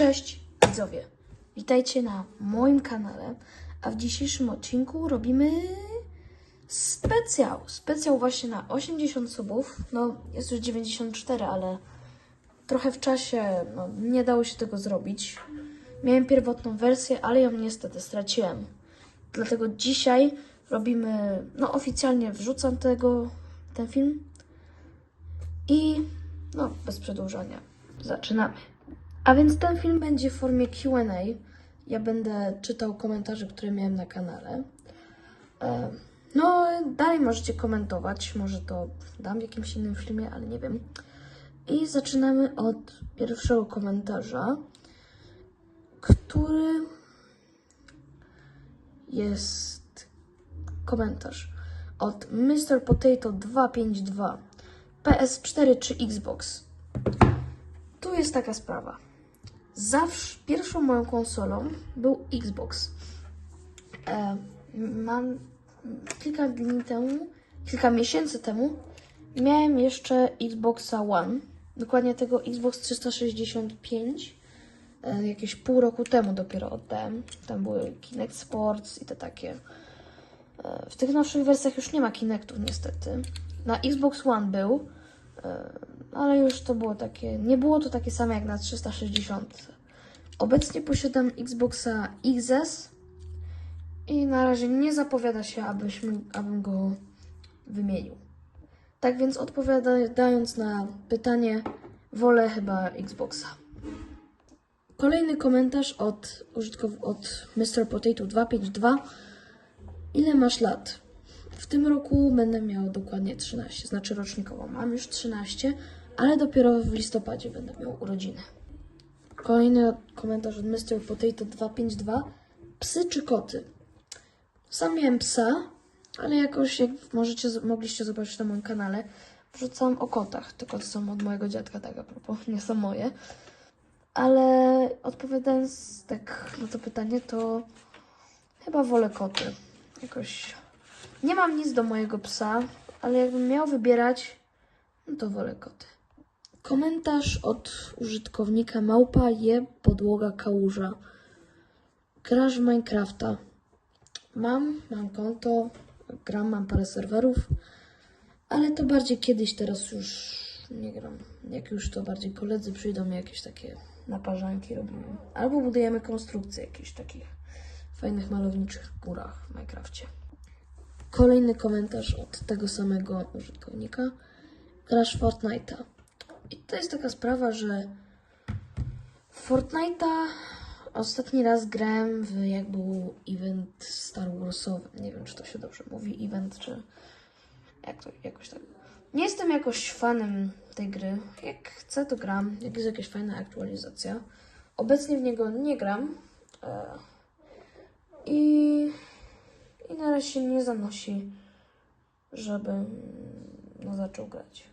Cześć widzowie, witajcie na moim kanale, a w dzisiejszym odcinku robimy specjał, specjał właśnie na 80 subów, no jest już 94, ale trochę w czasie no, nie dało się tego zrobić. Miałem pierwotną wersję, ale ją niestety straciłem. Dlatego dzisiaj robimy, no oficjalnie wrzucam tego, ten film i no bez przedłużania zaczynamy. A więc ten film będzie w formie QA. Ja będę czytał komentarze, które miałem na kanale. E, No, dalej możecie komentować. Może to dam w jakimś innym filmie, ale nie wiem. I zaczynamy od pierwszego komentarza, który jest komentarz od Mr. Potato 252 PS4 czy Xbox. Tu jest taka sprawa. Zawsze pierwszą moją konsolą był Xbox. E, mam kilka dni temu, kilka miesięcy temu miałem jeszcze Xboxa One. Dokładnie tego Xbox 365. E, jakieś pół roku temu dopiero oddałem. Tam były Kinect Sports i te takie. E, w tych nowszych wersjach już nie ma Kinectów niestety. Na Xbox One był, ale już to było takie. Nie było to takie same jak na 360. Obecnie posiadam Xboxa XS i na razie nie zapowiada się, abyśmy, abym go wymienił. Tak więc odpowiadając na pytanie, wolę chyba Xboxa. Kolejny komentarz od, użytkow- od Mr. Potato 252. Ile masz lat? W tym roku będę miał dokładnie 13, znaczy rocznikowo. Mam już 13, ale dopiero w listopadzie będę miał urodziny. Kolejny komentarz od Mr. Potato 252. Psy czy koty? Sam miałem psa, ale jakoś, jak możecie, mogliście zobaczyć na moim kanale, wrzucam o kotach. Te koty są od mojego dziadka, tak a propos, nie są moje. Ale odpowiadając tak na to pytanie, to chyba wolę koty. Jakoś nie mam nic do mojego psa, ale jakbym miał wybierać, no to wolę koty. Komentarz od użytkownika małpa je podłoga kałuża. Grasz w Minecrafta. Mam, mam konto, gram, mam parę serwerów, ale to bardziej kiedyś, teraz już nie gram. Jak już to bardziej koledzy przyjdą, jakieś takie naparzanki robimy. Albo budujemy konstrukcje jakichś takich fajnych malowniczych górach w Minecrafcie. Kolejny komentarz od tego samego użytkownika. Grasz Fortnite'a. I to jest taka sprawa, że Fortnite'a ostatni raz grałem w jak był event Star Warsowy. Nie wiem, czy to się dobrze mówi, event, czy jak to, jakoś tak. Nie jestem jakoś fanem tej gry. Jak chcę, to gram. Jak jest jakaś fajna aktualizacja. Obecnie w niego nie gram. E, I, I na razie się nie zanosi, żebym no, zaczął grać.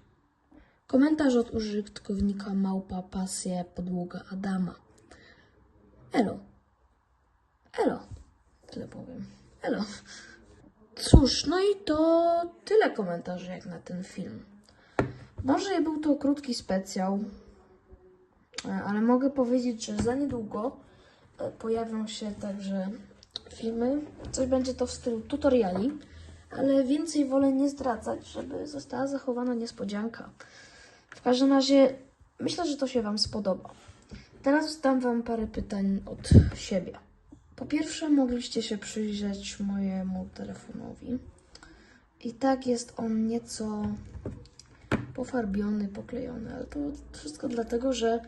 Komentarz od użytkownika małpa pasję podłoga Adama. Elo. Elo. Tyle powiem. Elo. Cóż, no i to tyle komentarzy jak na ten film. Może był to krótki specjał, ale mogę powiedzieć, że za niedługo e, pojawią się także filmy. Coś będzie to w stylu tutoriali, ale więcej wolę nie zdradzać, żeby została zachowana niespodzianka. W każdym razie myślę, że to się Wam spodoba. Teraz dam Wam parę pytań od siebie. Po pierwsze, mogliście się przyjrzeć mojemu telefonowi. I tak jest on nieco pofarbiony, poklejony, ale to wszystko dlatego, że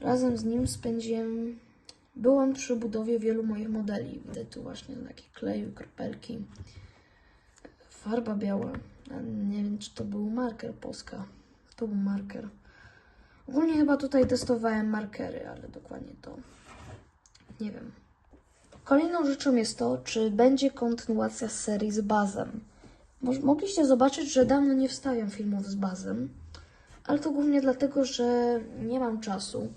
razem z nim spędziłem. Byłam przy budowie wielu moich modeli. Widać tu właśnie takie kleju, kropelki, farba biała. Nie wiem, czy to był marker Polska. To był marker. Ogólnie chyba tutaj testowałem markery, ale dokładnie to nie wiem. Kolejną rzeczą jest to, czy będzie kontynuacja serii z bazem. Mogliście zobaczyć, że dawno nie wstawiam filmów z bazem, ale to głównie dlatego, że nie mam czasu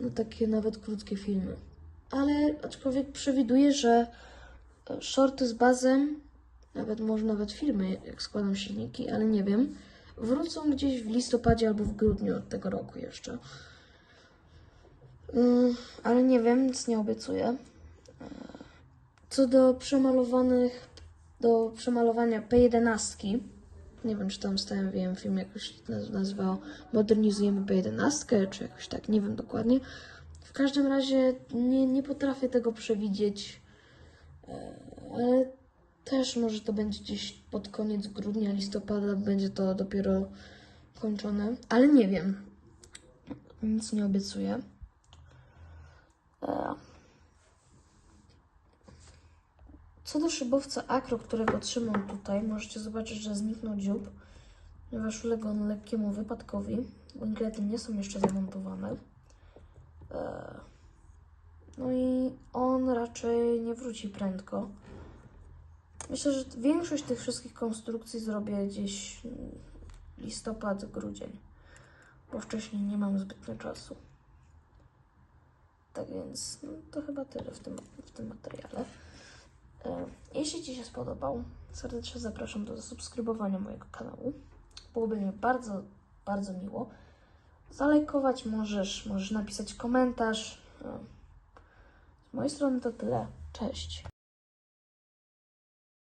na takie nawet krótkie filmy. Ale aczkolwiek przewiduję, że e, shorty z bazem, nawet może nawet filmy, jak składam silniki, ale nie wiem, wrócą gdzieś w listopadzie albo w grudniu tego roku jeszcze. Mm, ale nie wiem, nic nie obiecuję. E, Co do przemalowanych, do przemalowania P11, nie wiem, czy tam wstawiłem film jakoś naz- nazywał Modernizujemy P11, czy jakoś tak, nie wiem dokładnie. W każdym razie nie, nie potrafię tego przewidzieć, e, ale też może to będzie gdzieś pod koniec grudnia, listopada, będzie to dopiero kończone, ale nie wiem. Nic nie obiecuję. E, Co do szybowca Akro, którego trzymam tutaj, możecie zobaczyć, że zniknął dziób, ponieważ uległ on lekkiemu wypadkowi. Winklety nie są jeszcze zamontowane. E, No i on raczej nie wróci prędko. Myślę, że większość tych wszystkich konstrukcji zrobię gdzieś listopad, grudzień, bo wcześniej nie mam zbytnio czasu. Tak więc no, to chyba tyle w tym, w tym materiale. E, Jeśli Ci się spodobał, serdecznie zapraszam do zasubskrybowania mojego kanału. Byłoby mi bardzo, bardzo miło. Zalajkować możesz, możesz napisać komentarz. E, Z mojej strony to tyle. Cześć.